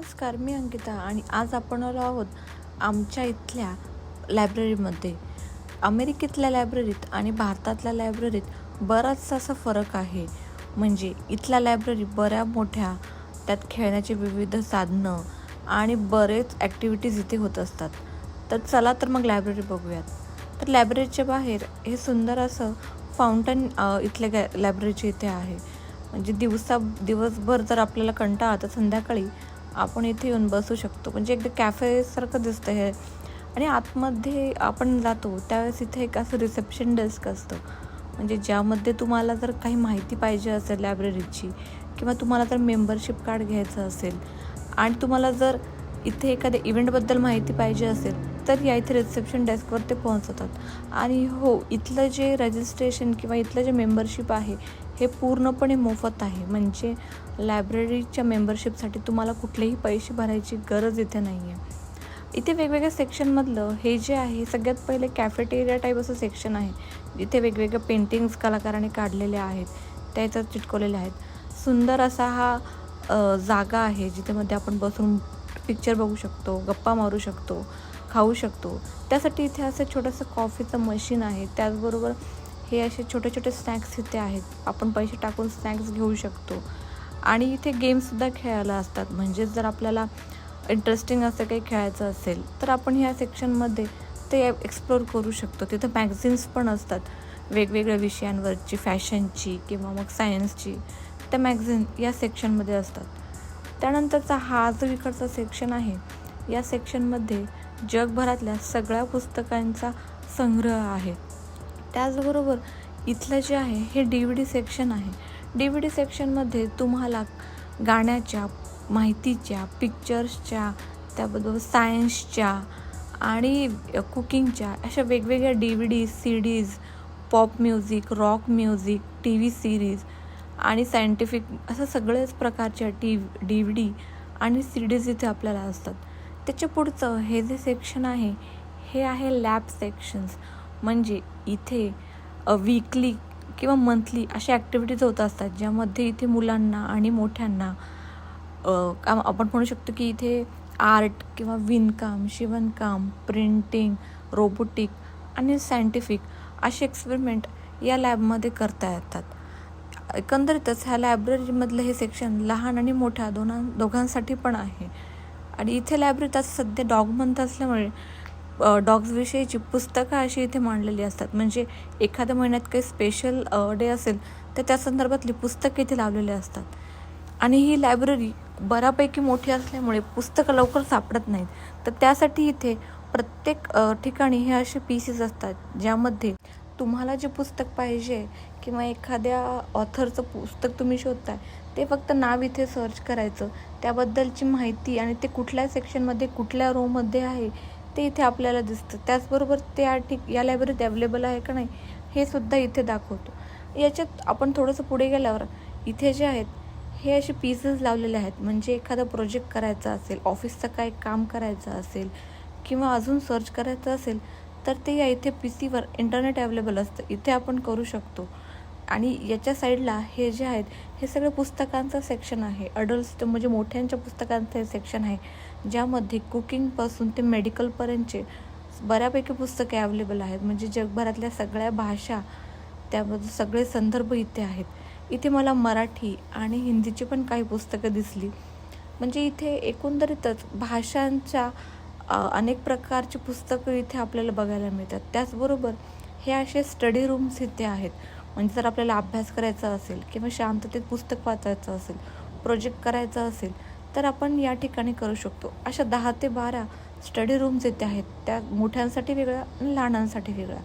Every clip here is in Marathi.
नमस्कार मी अंकिता आणि आज आपण आलो आहोत आमच्या इथल्या लायब्ररीमध्ये. अमेरिकेतल्या लायब्ररीत आणि भारतातल्या लायब्ररीत बराचसा असा फरक आहे. म्हणजे इथल्या लायब्ररी बऱ्या मोठ्या त्यात खेळण्याची विविध साधनं आणि बरेच ॲक्टिव्हिटीज इथे होत असतात. तर चला तर मग लायब्ररी बघूयात. तर लायब्ररीच्या बाहेर हे सुंदर असं फाउंटन इथल्या गॅ लायब्ररीचे इथे आहे. म्हणजे दिवसा दिवसभर जर आपल्याला कंटाळा तर संध्याकाळी आपण इथे येऊन बसू शकतो. म्हणजे एकदा कॅफेसारखं दिसतं हे. आणि आतमध्ये आपण जातो त्यावेळेस इथे एक असं रिसेप्शन डेस्क असतं. म्हणजे ज्यामध्ये तुम्हाला जर काही माहिती पाहिजे असेल लायब्ररीची किंवा तुम्हाला जर मेंबरशिप कार्ड घ्यायचं असेल आणि तुम्हाला जर इथे एखाद्या इव्हेंटबद्दल माहिती पाहिजे असेल तर या इथे रिसेप्शन डेस्कवर ते पोहोचवतात आणि हो इथलं जे रजिस्ट्रेशन किंवा इथलं जे मेंबरशिप आहे हे पूर्णपणे मोफत आहे. म्हणजे लायब्ररीच्या मेंबरशिपसाठी तुम्हाला कुठलेही पैसे भरायची गरज इथे नाही आहे इथे वेगवेगळ्या सेक्शनमधलं हे जे आहे सगळ्यात पहिले कॅफेटेरिया टाईप असं सेक्शन आहे. जिथे वेगवेगळ्या पेंटिंग्स कलाकारांनी काढलेल्या आहेत त्या इथं चिटकवलेल्या आहेत. सुंदर असा हा जागा आहे जिथे मध्ये आपण बसून पिक्चर बघू शकतो गप्पा मारू शकतो. खाऊ शकतो. त्यासाठी इथे असं छोटंसं कॉफीचं मशीन आहे. त्याचबरोबर हे असे छोटे छोटे स्नॅक्स इथे आहेत. आपण पैसे टाकून स्नॅक्स घेऊ शकतो. आणि इथे गेमसुद्धा खेळायला असतात. म्हणजेच जर आपल्याला इंटरेस्टिंग असं काही खेळायचं असेल तर आपण ह्या सेक्शनमध्ये ते एक्सप्लोर करू शकतो. तिथं मॅगझिन्स पण असतात. वेगवेगळ्या विषयांवरची फॅशनची किंवा मग सायन्सची त्या मॅगझिन या सेक्शनमध्ये असतात. त्यानंतरचा हा जो इकडचा सेक्शन आहे या सेक्शनमध्ये जगभरातल्या सगळ्या पुस्तकांचा संग्रह आहे. त्याचबरोबर इथलं जे आहे हे डी व्ही डी सेक्शन आहे. डी व्ही डी सेक्शनमध्ये तुम्हाला गाण्याच्या माहितीच्या पिक्चर्सच्या त्याबरोबर सायन्सच्या आणि कुकिंगच्या अशा वेगवेगळ्या D V D CDs pop music rock music T V series आणि सायंटिफिक असं सगळेच प्रकारच्या टी डी व्ही डी आणि सी डीज इथे आपल्याला असतात. त्याच्या पुढचं हे जे सेक्शन आहे हे आहे लॅब सेक्शन्स म्हणजे इथे वीकली किंवा मंथली अशा ॲक्टिव्हिटीज होत असतात ज्यामध्ये इथे मुलांना आणि मोठ्यांना काम आपण म्हणू शकतो की इथे आर्ट किंवा विणकाम शिवणकाम प्रिंटिंग रोबोटिक आणि सायंटिफिक असे एक्सपेरिमेंट या लॅबमध्ये करता येतात. एकंदरीतच ह्या लायब्ररीमधलं हे सेक्शन लहान आणि मोठ्या दोनां दोघांसाठी पण आहे. आणि इथे लायब्ररीत आज सध्या डॉग मंथ असल्यामुळे डॉग्सविषयीची पुस्तकं अशी इथे मांडलेली असतात. म्हणजे एखाद्या महिन्यात काही स्पेशल डे असेल तर त्या संदर्भातली पुस्तकं इथे लावलेली असतात. आणि ही लायब्ररी बऱ्यापैकी मोठी असल्यामुळे पुस्तकं लवकर सापडत नाहीत. तर त्यासाठी इथे प्रत्येक ठिकाणी हे असे पीसेस असतात ज्यामध्ये तुम्हाला जे पुस्तक पाहिजे किंवा एखाद्या ऑथरचं पुस्तक तुम्ही शोधताय ते फक्त नाव इथे सर्च करायचं. त्याबद्दलची माहिती आणि ते कुठल्या सेक्शनमध्ये कुठल्या रोमध्ये आहे ते इथे आपल्याला दिसतं. त्याचबरोबर ते आर्टिक या लायब्ररीत अवेलेबल आहे का नाही हे सुद्धा इथे दाखवतो. याच्यात आपण थोडंसं पुढे गेल्यावर इथे जे आहेत हे असे पीसेस लावलेले आहेत. म्हणजे एखादा प्रोजेक्ट करायचा असेल ऑफिसचं काय काम करायचं असेल किंवा अजून सर्च करायचं असेल तर ते या इथे पी सीवर इंटरनेट अवेलेबल असतं. इथे आपण करू शकतो. आणि याच्या साईडला हे जे आहेत हे सगळं पुस्तकांचं सेक्शन आहे. अडल्ट म्हणजे मोठ्यांच्या पुस्तकांचं हे सेक्शन आहे. ज्यामध्ये कुकिंगपासून ते मेडिकलपर्यंतचे बऱ्यापैकी पुस्तके अवेलेबल आहेत. म्हणजे जगभरातल्या सगळ्या भाषा त्यामध्ये सगळे संदर्भ इथे आहेत. इथे मला मराठी आणि हिंदीची पण काही पुस्तकं दिसली. म्हणजे इथे एकंदरीतच भाषांच्या अनेक प्रकारची पुस्तकं इथे आपल्याला बघायला मिळतात. त्याचबरोबर हे असे स्टडी रूम्स इथे आहेत. म्हणजे जर आपल्याला अभ्यास करायचा असेल किंवा शांततेत पुस्तक वाचायचं असेल प्रोजेक्ट करायचा असेल तर आपण या ठिकाणी करू शकतो. अशा दहा ते बारा स्टडी रूम्स येथे आहेत. त्या मोठ्यांसाठी वेगळ्या आणि लहानांसाठी वेगळा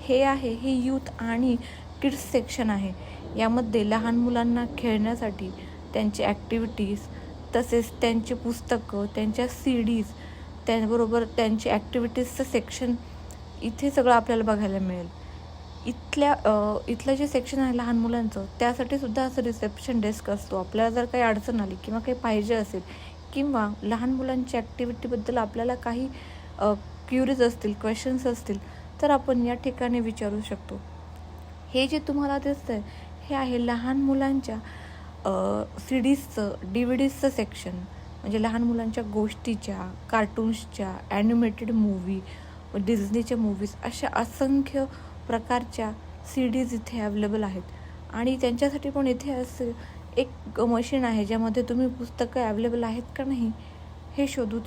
हे आहे हे यूथ आणि किड्स सेक्शन आहे. यामध्ये लहान मुलांना खेळण्यासाठी त्यांची ॲक्टिव्हिटीज तसेच त्यांची पुस्तकं त्यांच्या सी डीज त्याबरोबर त्यांची ॲक्टिव्हिटीजचं सेक्शन इथे सगळं आपल्याला बघायला मिळेल. इथल्या इथलं जे सेक्शन आहे लहान मुलांचं त्यासाठी सुद्धा असं रिसेप्शन डेस्क असतो. आपल्याला जर काही अडचण आली किंवा काही पाहिजे असेल किंवा लहान मुलांच्या ॲक्टिव्हिटीबद्दल आपल्याला काही क्युरीज असतील क्वेश्चन्स असतील तर आपण या ठिकाणी विचारू शकतो. हे जे तुम्हाला दिसतं आहे हे आहे लहान मुलांच्या सी डीजचं डी व्ही डीजचं सेक्शन म्हणजे लहान मुलांच्या गोष्टीच्या कार्टून्सच्या ॲनिमेटेड मूवी डिझनीच्या मूवीज अशा असंख्य प्रकारच्या सी डीज इथे अवेलेबल आहेत. आणि त्यांच्यासाठी पण इथे असं एक मशीन आहे ज्यामध्ये तुम्ही पुस्तकं अवेलेबल आहेत का नाही हे शोधू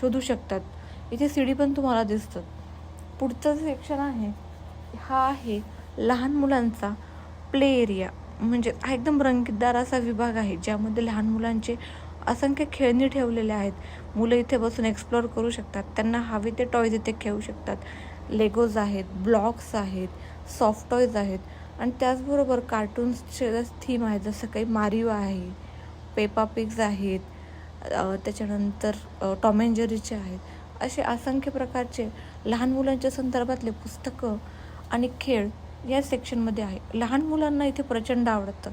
शोधू शकतात. इथे सी डी पण तुम्हाला दिसतात. पुढचं सेक्शन आहे हा आहे लहान मुलांचा प्ले एरिया म्हणजे हा एकदम रंगीतदार असा विभाग आहे ज्यामध्ये लहान मुलांचे असंख्य खेळणी ठेवलेले आहेत. मुलं इथे बसून एक्सप्लोअर करू शकतात. त्यांना हवे ते टॉयज इथे खेळू शकतात. लेगोज आहेत ब्लॉक्स आहेत सॉफ्ट टॉयज आहेत. आणि त्याचबरोबर कार्टून्सचे थीम आहेत जसं काही मारिओ आहे पेपा पिग्स आहेत त्याच्यानंतर टॉम अँड जेरीचे आहेत. असे असंख्य प्रकारचे लहान मुलांच्या संदर्भातले पुस्तकं आणि खेळ या सेक्शनमध्ये आहे. लहान मुलांना इथे प्रचंड आवडतं.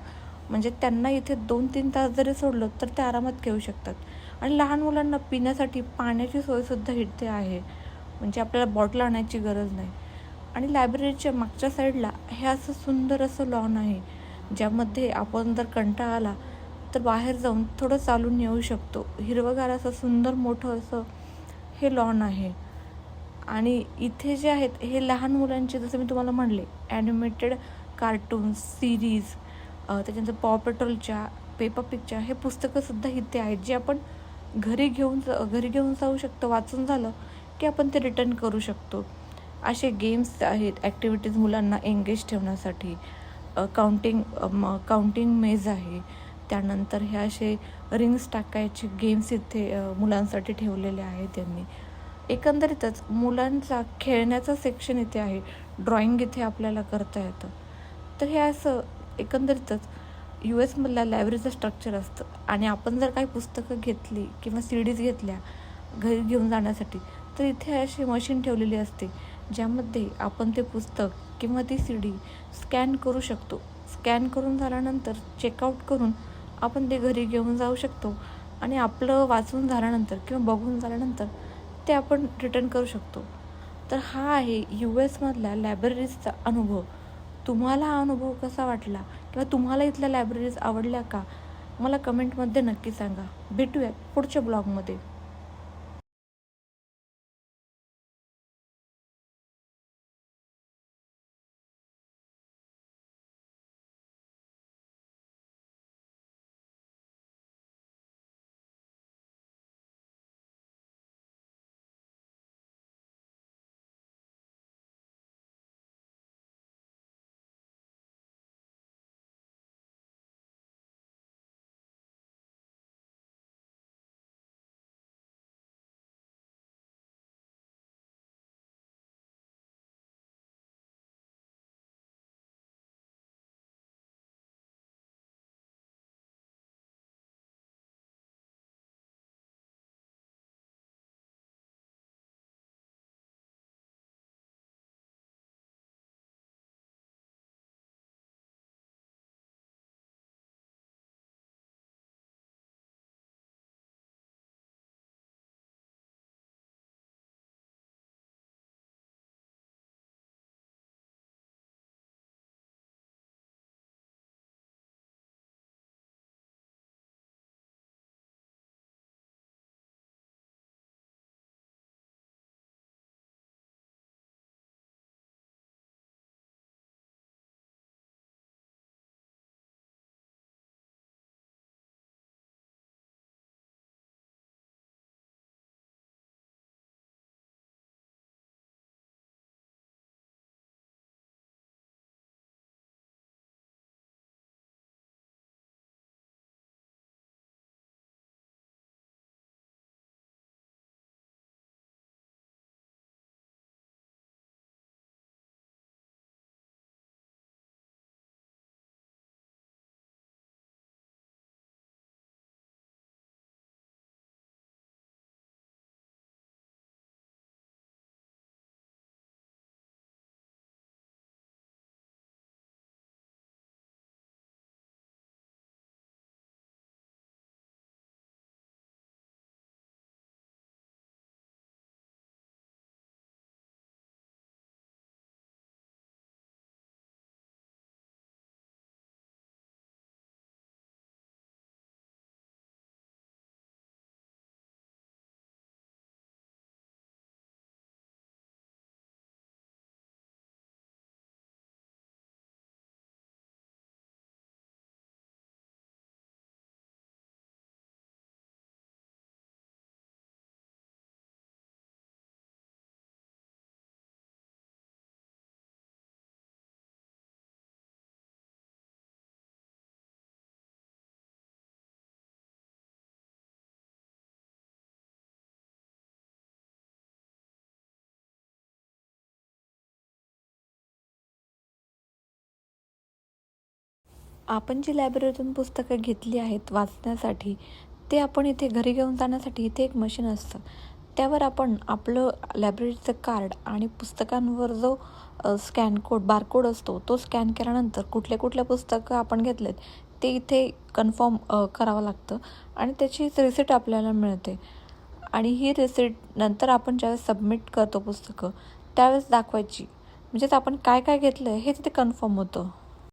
म्हणजे त्यांना इथे दोन तीन तास जरी सोडलं तर ते आरामात खेळू शकतात. आणि लहान मुलांना पिण्यासाठी पाण्याची सोयसुद्धा इथे आहे. म्हणजे आपल्याला बॉटल आणायची गरज नाही. आणि लायब्ररीच्या मागच्या साईडला हे असं सुंदर असं लॉन आहे ज्यामध्ये आपण जर कंटाळा आला तर बाहेर जाऊन थोडं चालून येऊ शकतो. हिरवंगार असं सुंदर मोठं असं हे लॉन आहे. आणि इथे जे आहेत हे लहान मुलांचे जसं मी तुम्हाला म्हणले ॲनिमेटेड कार्टून्स सिरीज त्याच्यानंतर पॉ पेट्रोलच्या पेपा पिकच्या हे पुस्तकंसुद्धा इथे आहेत जे आपण घरी घेऊन घरी घेऊन जाऊ शकतो. वाचून झालं की आपण ते रिटर्न करू शकतो. असे गेम्स आहेत ॲक्टिव्हिटीज मुलांना एंगेज ठेवण्यासाठी. काउंटिंग काउंटिंग मेज आहे. त्यानंतर हे असे रिंग्स टाकायचे गेम्स इथे मुलांसाठी ठेवलेले आहेत त्यांनी. एकंदरीतच मुलांचा खेळण्याचं सेक्शन इथे आहे. ड्रॉइंग इथे आपल्याला करता येतं. तर हे असं एकंदरीतच यू एसमधल्या लायब्ररीचं स्ट्रक्चर असतं. आणि आपण जर काही पुस्तकं घेतली किंवा सी डीज घेतल्या घरी घेऊन जाण्यासाठी तर इथे अशी मशीन ठेवलेली असते ज्यामध्ये आपण ते पुस्तक किंवा ती सी डी स्कॅन करू शकतो. स्कॅन करून झाल्यानंतर चेकआउट करून आपण ते घरी घेऊन जाऊ शकतो आणि आपलं वाचून झाल्यानंतर किंवा बघून झाल्यानंतर ते आपण रिटर्न करू शकतो. तर हा आहे यू एसमधल्या लायब्ररीजचा अनुभव. तुम्हाला हा अनुभव कसा वाटला किंवा तुम्हाला इथल्या लायब्ररीज आवडल्या का? मला कमेंटमध्ये नक्की सांगा. भेटूयात पुढच्या ब्लॉगमध्ये आपण जी लायब्ररीतून पुस्तकं घेतली आहेत वाचण्यासाठी ते आपण इथे घरी घेऊन जाण्यासाठी इथे एक मशीन असतं. त्यावर आपण आपलं लायब्ररीचं कार्ड आणि पुस्तकांवर जो स्कॅन कोड बारकोड असतो तो स्कॅन केल्यानंतर कुठले कुठले पुस्तकं आपण घेतलेत ते इथे कन्फर्म करावं लागतं आणि त्याचीच रिसिट आपल्याला मिळते. आणि ही रिसिट नंतर आपण ज्यावेळेस सबमिट करतो पुस्तकं त्यावेळेस दाखवायची. म्हणजेच आपण काय काय घेतलं हे तिथे कन्फर्म होतं.